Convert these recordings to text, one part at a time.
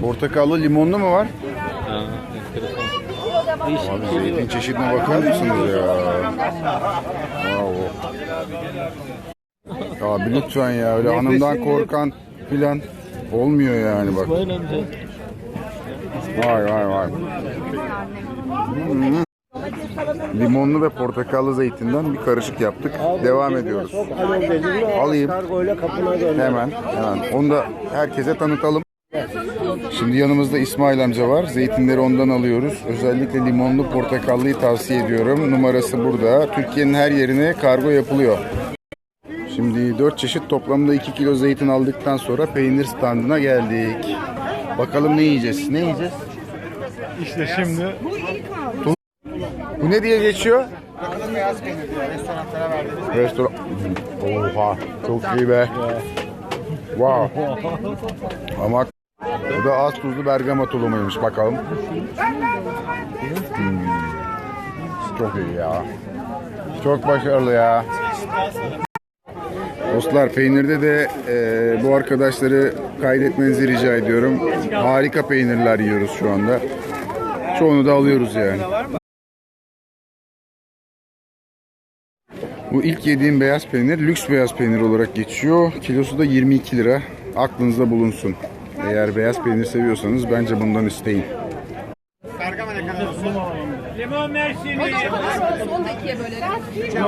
Portakallı limonlu mu var? Ha, enteresan. Abi zeytin çeşidine bakar mısınız ya? Bravo. Abi lütfen ya öyle hanımdan korkan filan olmuyor yani bak. Vay vay vay. Hmm. Limonlu ve portakallı zeytinden bir karışık yaptık. Devam ediyoruz. Alayım. Kargoyla kapına gönder. Hemen hemen. Onu da herkese tanıtalım. Şimdi yanımızda İsmail amca var. Zeytinleri ondan alıyoruz. Özellikle limonlu portakallıyı tavsiye ediyorum. Numarası burada. Türkiye'nin her yerine kargo yapılıyor. Şimdi 4 çeşit toplamda 2 kilo zeytin aldıktan sonra peynir standına geldik. Bakalım ne yiyeceğiz? Ne yiyeceğiz? İşte şimdi Bu ne diye geçiyor? Restoran. Oha çok iyi be. Wow. Ama bu da az tuzlu bergama tulumuymuş bakalım. Hmm. Çok iyi ya. Çok başarılı ya. Dostlar peynirde de e, bu arkadaşları kaydetmenizi rica ediyorum. Harika peynirler yiyoruz şu anda. Çoğunu da alıyoruz yani. Bu ilk yediğim beyaz peynir lüks beyaz peynir olarak geçiyor. Kilosu da 22 lira. Aklınızda bulunsun. Eğer beyaz peynir seviyorsanız bence bundan isteyin. limon mersini. Onu da ikiye bölelim.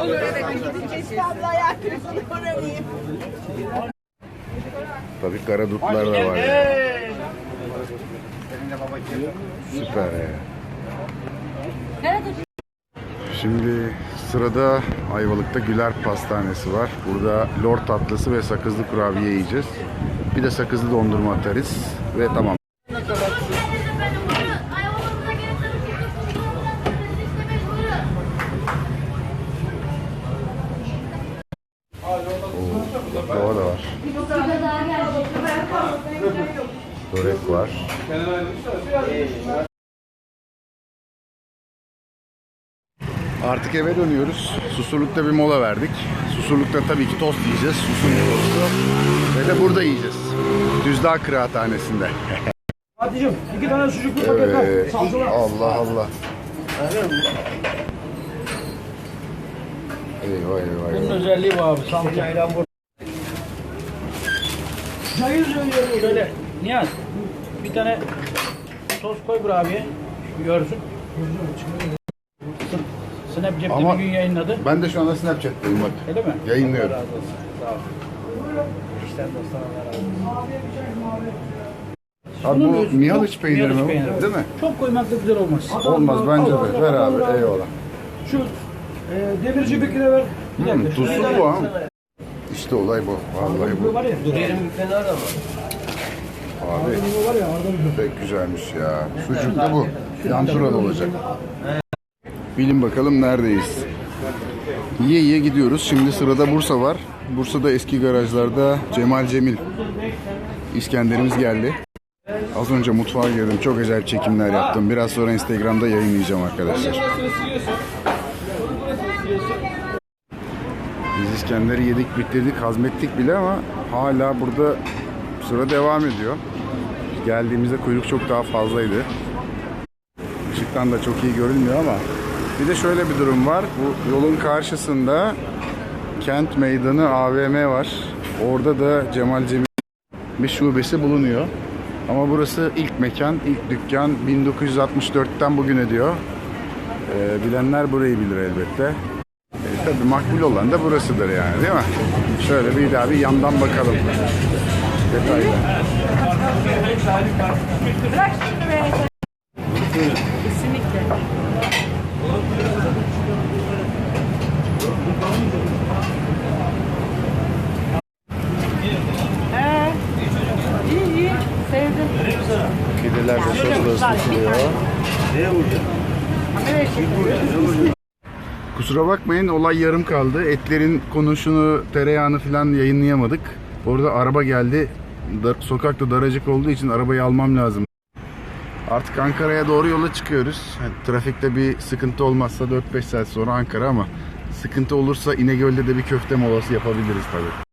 Olur evet. Keşke abla ayak kırıkını uğramayayım. Tabii kara dutlar da var ya. Süper ya. Şimdi sırada Ayvalık'ta Güler Pastanesi var. Burada lor tatlısı ve sakızlı kurabiye yiyeceğiz. Bir de sakızlı dondurma atarız ve tamam. Baklava da var. Börek var. Artık eve dönüyoruz. Susurluk'ta bir mola verdik. Susurluk'ta tabii ki tost yiyeceğiz. Susurluk tostu. Ve de burada yiyeceğiz. Düzdağ Kıraathanesi'nde. Hatice'm iki tane sucuklu paket Evet. al. Salçalı. Allah Allah. Eyvah eyvah eyvah. özelliği bu abi. Salça. Ayran bu. Cayır cayır. Şöyle. Niyaz. Bir tane sos koy buraya abiye. Görsün. Snapchat'te Ama- bir gün yayınladı. Ben de şu anda Snapchat'teyim bak. Öyle mi? Yayınlıyorum. Razı olsun. Sağ ol. İşten dostlar Allah razı olsun. Abi Bunun bu özü- Mihaliç yok, peyniri mi? Mihaliç bu? peyniri. Değil mi? Çok koymak da güzel olmaz. Olmaz bence de. Ver abi eyvallah. Şu e, demirci Bekir'e ver. Bir Hmm, tuzsuz şöyle- bu ha. İşte olay bu. Vallahi Bu bu. var ya. Yerim fena da var. Abi Bu var ya orada bir pek güzelmiş ya. Sucuk da bu. Yantura da olacak. Bilin bakalım neredeyiz. Yiye yiye gidiyoruz. Şimdi sırada Bursa var. Bursa'da eski garajlarda Cemal Cemil İskenderimiz geldi. Az önce mutfağa girdim. Çok acayip çekimler yaptım. Biraz sonra Instagram'da yayınlayacağım arkadaşlar. Biz İskender'i yedik, bitirdik, hazmettik bile ama hala burada sıra devam ediyor. Geldiğimizde kuyruk çok daha fazlaydı. Işıktan da çok iyi görülmüyor ama bir de şöyle bir durum var. Bu yolun karşısında Kent Meydanı AVM var. Orada da Cemal Cemil bir şubesi bulunuyor. Ama burası ilk mekan, ilk dükkan 1964'ten bugüne diyor. Ee, bilenler burayı bilir elbette. E, tabii makbul olan da burasıdır yani değil mi? Şöyle bir daha bir yandan bakalım. Detaylı. İyi Kusura bakmayın olay yarım kaldı. Etlerin konuşunu, tereyağını falan yayınlayamadık. Orada araba geldi. Sokakta daracık olduğu için arabayı almam lazım. Artık Ankara'ya doğru yola çıkıyoruz. Yani trafikte bir sıkıntı olmazsa 4-5 saat sonra Ankara ama sıkıntı olursa İnegöl'de de bir köfte molası yapabiliriz tabii.